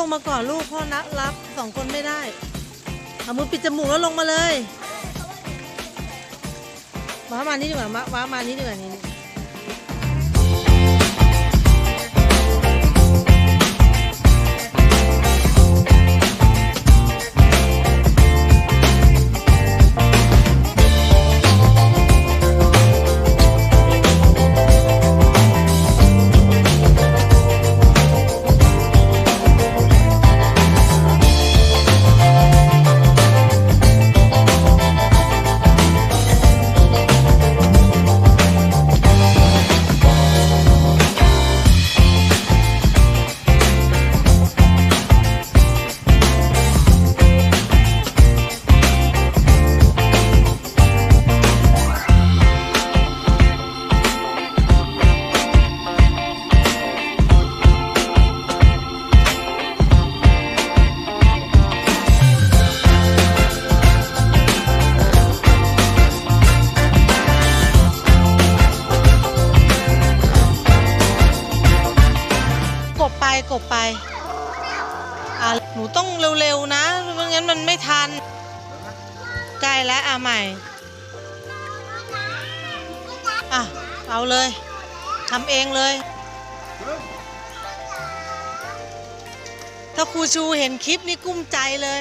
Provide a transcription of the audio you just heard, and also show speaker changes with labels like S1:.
S1: ลงมาก่อนลูกพ่อนับรับสองคนไม่ได้เอามือปิดจมูกแล้วลงมาเลยมามานี่ดีกว่ามาว้ามานี่ดีกว่านี่ กบไปอ่าหนูต้องเร็วๆนะไม่งั้นมันไม่ทันใกล้แล้วอะใหม่อะเอาเลยทำเองเลย ถ้าครูชูเห็นคลิปนี่กุ้มใจเลย